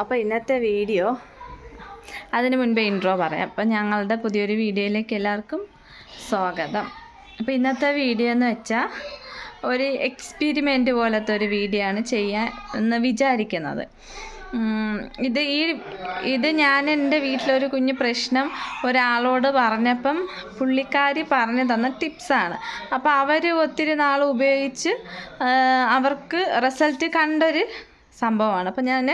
അപ്പോൾ ഇന്നത്തെ വീഡിയോ അതിന് മുൻപേ ഇൻട്രോ പറയാം. അപ്പം ഞങ്ങളുടെ പുതിയൊരു വീഡിയോയിലേക്ക് എല്ലാവർക്കും സ്വാഗതം. അപ്പോൾ ഇന്നത്തെ വീഡിയോ എന്ന് വെച്ചാൽ ഒരു എക്സ്പെരിമെന്റ് പോലത്തെ ഒരു വീഡിയോ ആണ് ചെയ്യാൻ എന്ന് വിചാരിക്കുന്നത്. ഇത് ഈ ഇത് ഞാൻ എന്റെ വീട്ടിലൊരു കുഞ്ഞു പ്രശ്നം ഒരാളോട് പറഞ്ഞപ്പം പുള്ളിക്കാരി പറഞ്ഞു തന്ന ടിപ്സാണ് അപ്പോൾ അവർ ഒത്തിരി നാൾ ഉപയോഗിച്ച് അവർക്ക് റിസൾട്ട് കണ്ടൊരു സംഭവമാണ്. അപ്പോൾ ഞാൻ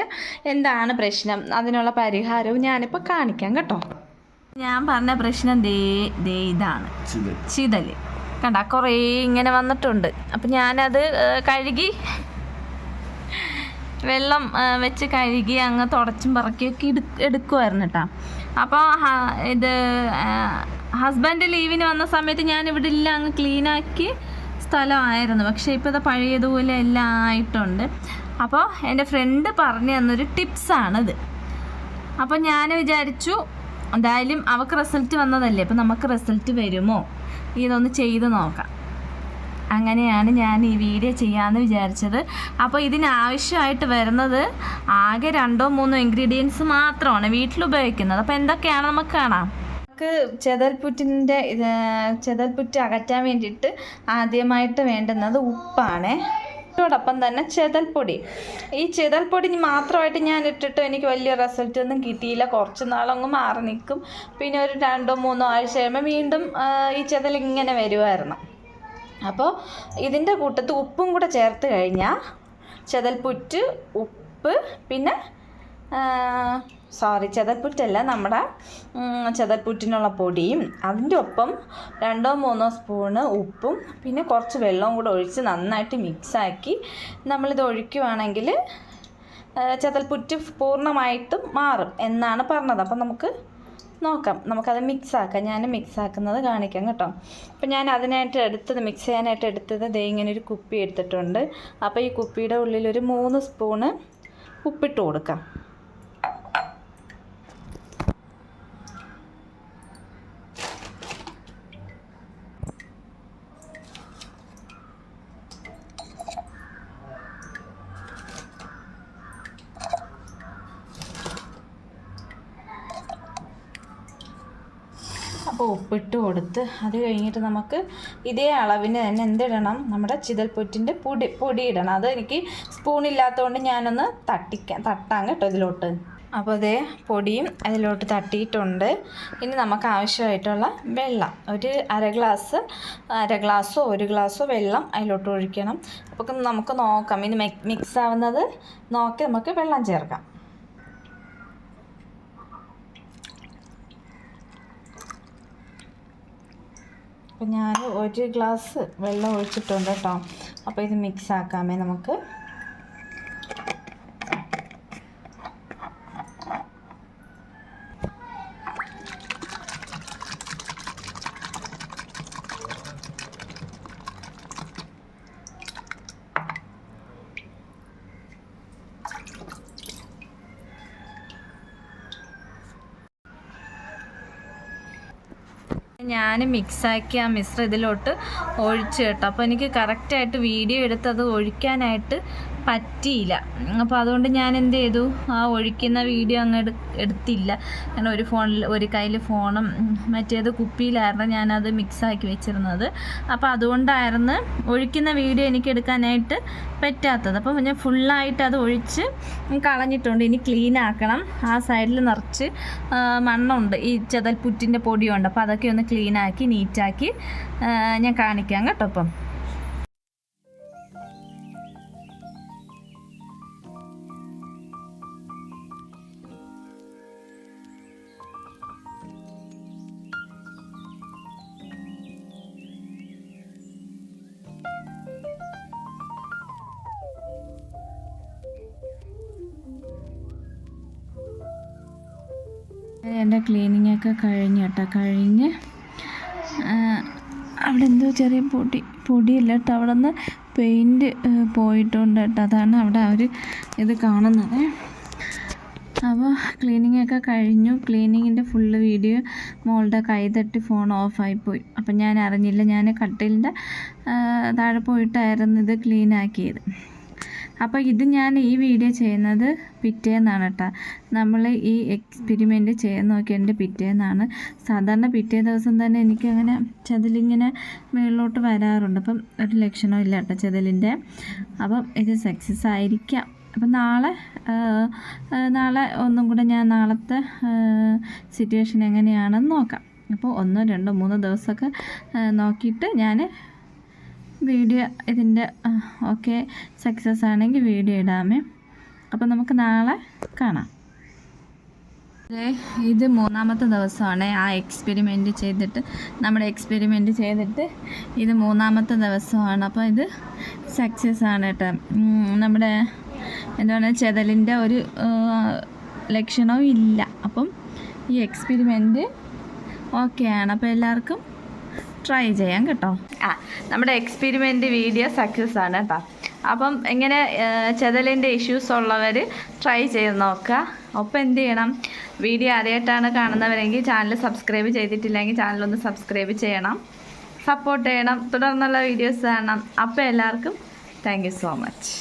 എന്താണ് പ്രശ്നം? അതിനുള്ള പരിഹാരവും ഞാനിപ്പോൾ കാണിക്കാം കേട്ടോ. ഞാൻ പറഞ്ഞ പ്രശ്നം ദേ ദേ ഇതാണ്. ചിതൽ കണ്ട കുറേ ഇങ്ങനെ വന്നിട്ടുണ്ട്. അപ്പം ഞാനത് കഴുകി. വെള്ളം വെച്ച് കഴുകി അങ്ങ് തുടച്ചും പറക്കിയൊക്കെ എടു എടുക്കുമായിരുന്നു കേട്ടോ. അപ്പോൾ ഇത് ഹസ്ബൻഡ് ലീവിന് വന്ന സമയത്ത് ഞാൻ ഇവിടെ ഇല്ല അങ്ങ് ക്ലീനാക്കി സ്ഥലമായിരുന്നു. പക്ഷേ ഇപ്പോൾ ഇത് പഴയതുപോലെ എല്ലാം ആയിട്ടുണ്ട്. അപ്പോൾ എന്റെ ഫ്രണ്ട് പറഞ്ഞു തന്നൊരു ടിപ്സാണിത് അപ്പോൾ ഞാൻ വിചാരിച്ചു എന്തായാലും അവൾക്ക് റിസൾട്ട് വന്നതല്ലേ അപ്പോൾ നമുക്ക് റിസൾട്ട് വരുമോ? ഇതൊന്ന് ചെയ്ത് നോക്കാം. അങ്ങനെയാണ് ഞാൻ ഈ വീഡിയോ ചെയ്യാമെന്ന് വിചാരിച്ചത്. അപ്പോൾ ഇതിനാവശ്യമായിട്ട് വരുന്നത് ആകെ രണ്ടോ മൂന്നോ ഇൻഗ്രീഡിയൻസ് മാത്രമാണ് വീട്ടിൽ ഉപയോഗിക്കുന്നത്. അപ്പോൾ എന്തൊക്കെയാണ് നമുക്ക് കാണാം? നമുക്ക് ചെതൽപ്പുറ്റിന്റെ ചെതൽപുറ്റ് അകറ്റാൻ വേണ്ടിയിട്ട് ആദ്യമായിട്ട് വേണ്ടുന്നത് ഉപ്പാണ്. ോടൊപ്പം തന്നെ ചെതൽപ്പൊടി. ഈ ചെതൽപ്പൊടി മാത്രമായിട്ട് ഞാൻ ഇട്ടിട്ട് എനിക്ക് വലിയ റിസൾട്ട് ഒന്നും കിട്ടിയില്ല. കുറച്ച് നാളങ്ങ് മാറി നിൽക്കും. പിന്നെ ഒരു രണ്ടോ മൂന്നോ ആഴ്ച കഴിയുമ്പോൾ വീണ്ടും ഈ ചെതൽ ഇങ്ങനെ വരുമായിരുന്നു. അപ്പോൾ ഇതിന്റെ കൂട്ടത്ത് ഉപ്പും കൂടെ ചേർത്ത് കഴിഞ്ഞാൽ ചെതൽപ്പുറ്റ് ഉപ്പ് പിന്നെ സോറി ചെതൽപ്പുറ്റല്ല നമ്മുടെ ചെതൽപ്പുറ്റിനുള്ള പൊടിയും അതിന്റെ ഒപ്പം രണ്ടോ മൂന്നോ സ്പൂണ് ഉപ്പും പിന്നെ കുറച്ച് വെള്ളവും കൂടെ ഒഴിച്ച് നന്നായിട്ട് മിക്സാക്കി നമ്മളിത് ഒഴിക്കുവാണെങ്കിൽ ചെതൽപ്പുറ്റ് പൂർണമായിട്ടും മാറും എന്നാണ് പറഞ്ഞത്. അപ്പം നമുക്ക് നോക്കാം. നമുക്കത് മിക്സാക്കാം ഞാൻ മിക്സാക്കുന്നത് കാണിക്കാം കേട്ടോ. അപ്പം ഞാൻ അതിനായിട്ട് എടുത്തത് മിക്സ് ചെയ്യാനായിട്ട് എടുത്തത് ദേ ഇങ്ങനെ ഒരു കുപ്പി എടുത്തിട്ടുണ്ട്. അപ്പോൾ ഈ കുപ്പിയുടെ ഉള്ളിൽ ഒരു മൂന്ന് സ്പൂണ് ഉപ്പിട്ട് കൊടുക്കാം. അപ്പോൾ ഉപ്പിട്ട് കൊടുത്ത് അത് കഴിഞ്ഞിട്ട് നമുക്ക് ഇതേ അളവിന് തന്നെ എന്തിടണം? നമ്മുടെ ചിതൽപ്പൊറ്റിന്റെ പൊടി പൊടി ഇടണം അത് എനിക്ക് സ്പൂണില്ലാത്തതുകൊണ്ട് ഞാനൊന്ന് തട്ടിക്കാം തട്ടാം കേട്ടോ ഇതിലോട്ട്. അപ്പോൾ അതേ പൊടിയും അതിലോട്ട് തട്ടിയിട്ടുണ്ട്. ഇനി നമുക്ക് ആവശ്യമായിട്ടുള്ള വെള്ളം ഒരു അര ഗ്ലാസ് അര ഗ്ലാസ്സോ ഒരു ഗ്ലാസ്സോ വെള്ളം അതിലോട്ട് ഒഴിക്കണം. അപ്പോൾ നമുക്ക് നോക്കാം ഇനി മിക്സ് ആവുന്നത് നോക്കി നമുക്ക് വെള്ളം ചേർക്കാം. അപ്പം ഞാൻ ഒരു ഗ്ലാസ് വെള്ളം ഒഴിച്ചിട്ടുണ്ട് കേട്ടോ. അപ്പോൾ ഇത് മിക്സ് ആക്കാമേ നമുക്ക്. ഞാൻ മിക്സാക്കി ആ മിശ്രം ഇതിലോട്ട് ഒഴിച്ച് കേട്ടോ. അപ്പോൾ എനിക്ക് കറക്റ്റായിട്ട് വീഡിയോ എടുത്ത് അത് ഒഴിക്കാനായിട്ട് പറ്റിയില്ല. അപ്പോൾ അതുകൊണ്ട് ഞാൻ എന്ത് ചെയ്തു? ആ ഒഴിക്കുന്ന വീഡിയോ അങ്ങ് എടു എടുത്തില്ല. കാരണം ഒരു ഫോണിൽ ഒരു കയ്യിൽ ഫോണും മറ്റേത് കുപ്പിയിലായിരുന്നു ഞാനത് മിക്സാക്കി വെച്ചിരുന്നത്. അപ്പോൾ അതുകൊണ്ടായിരുന്നു ഒഴിക്കുന്ന വീഡിയോ എനിക്ക് എടുക്കാനായിട്ട് പറ്റാത്തത്. അപ്പോൾ ഞാൻ ഫുള്ളായിട്ട് അത് ഒഴിച്ച് കളഞ്ഞിട്ടുണ്ട്. ഇനി ക്ലീൻ ആക്കണം. ആ സൈഡിൽ നിറച്ച് മണ്ണുണ്ട്. ഈ ചെതൽപ്പുറ്റിന്റെ പൊടിയുണ്ട്. അപ്പോൾ അതൊക്കെ ഒന്ന് ക്ലീൻ ആക്കി നീറ്റാക്കി ഞാൻ കാണിക്കാം കേട്ടോ അപ്പം എന്റെ ക്ലീനിങ് ഒക്കെ കഴിഞ്ഞ് കേട്ടോ കഴിഞ്ഞ്. അവിടെ എന്തോ ചെറിയ പൊടി പൊടിയില്ല കേട്ടോ. അവിടെ നിന്ന് പെയിന്റ് പോയിട്ടുണ്ട് കേട്ടോ. അതാണ് അവിടെ അവർ ഇത് കാണുന്നത്. അപ്പോൾ ക്ലീനിങ് ഒക്കെ കഴിഞ്ഞു. ക്ലീനിങ്ങിന്റെ ഫുള്ള് വീഡിയോ മോളുടെ കൈ തട്ടി ഫോൺ ഓഫായിപ്പോയി അപ്പം ഞാൻ അറിഞ്ഞില്ല. ഞാൻ കട്ടിലിന്റെ താഴെ പോയിട്ടായിരുന്നു ഇത് ക്ലീൻ ആക്കിയത്. അപ്പോൾ ഇത് ഞാൻ ഈ വീഡിയോ ചെയ്യുന്നത് പിറ്റേന്നാണ് കേട്ടോ. നമ്മൾ ഈ എക്സ്പെരിമെന്റ് ചെയ്യാൻ നോക്കിയതിന്റെ പിറ്റേന്നാണ്. സാധാരണ പിറ്റേ ദിവസം തന്നെ എനിക്കങ്ങനെ ചെതലിങ്ങനെ മുകളിലോട്ട് വരാറുണ്ട്. അപ്പം ഒരു ലക്ഷണവും ഇല്ല കേട്ടോ ചെതലിന്റെ. അപ്പം ഇത് സക്സസ് ആയിരിക്കാം. അപ്പം നാളെ നാളെ ഒന്നും കൂടെ ഞാൻ നാളത്തെ സിറ്റുവേഷൻ എങ്ങനെയാണെന്ന് നോക്കാം. അപ്പോൾ ഒന്നോ രണ്ടോ മൂന്നോ ദിവസമൊക്കെ നോക്കിയിട്ട് ഞാൻ വീഡിയോ ഇതിന്റെ ഓക്കെ സക്സസ് ആണെങ്കിൽ വീഡിയോ ഇടാമേ. അപ്പോൾ നമുക്ക് നാളെ കാണാം. ഇത് മൂന്നാമത്തെ ദിവസമാണ് ആ എക്സ്പെരിമെന്റ് ചെയ്തിട്ട് നമ്മുടെ എക്സ്പെരിമെന്റ് ചെയ്തിട്ട് ഇത് മൂന്നാമത്തെ ദിവസമാണ്. അപ്പോൾ ഇത് സക്സസ് ആണ് കേട്ടോ. നമ്മുടെ എന്താണ് ചെതലിന്റെ ഒരു ലക്ഷണവും ഇല്ല. അപ്പം ഈ എക്സ്പെരിമെന്റ് ഓക്കെയാണ് അപ്പോൾ എല്ലാവർക്കും ട്രൈ ചെയ്യാം കേട്ടോ. ആ നമ്മുടെ എക്സ്പെരിമെന്റ് വീഡിയോ സക്സസ് ആണ് കേട്ടോ അപ്പം ഇങ്ങനെ ചെതലിന്റെ ഇഷ്യൂസ് ഉള്ളവർ ട്രൈ ചെയ്ത് നോക്കുക ഒപ്പം എന്ത് ചെയ്യണം? വീഡിയോ ആദ്യമായിട്ടാണ് കാണുന്നവരെങ്കിൽ ചാനൽ സബ്സ്ക്രൈബ് ചെയ്തിട്ടില്ലെങ്കിൽ ചാനലൊന്ന് സബ്സ്ക്രൈബ് ചെയ്യണം. സപ്പോർട്ട് ചെയ്യണം. തുടർന്നുള്ള വീഡിയോസ് കാണണം. അപ്പോൾ എല്ലാവർക്കും താങ്ക് സോ മച്ച്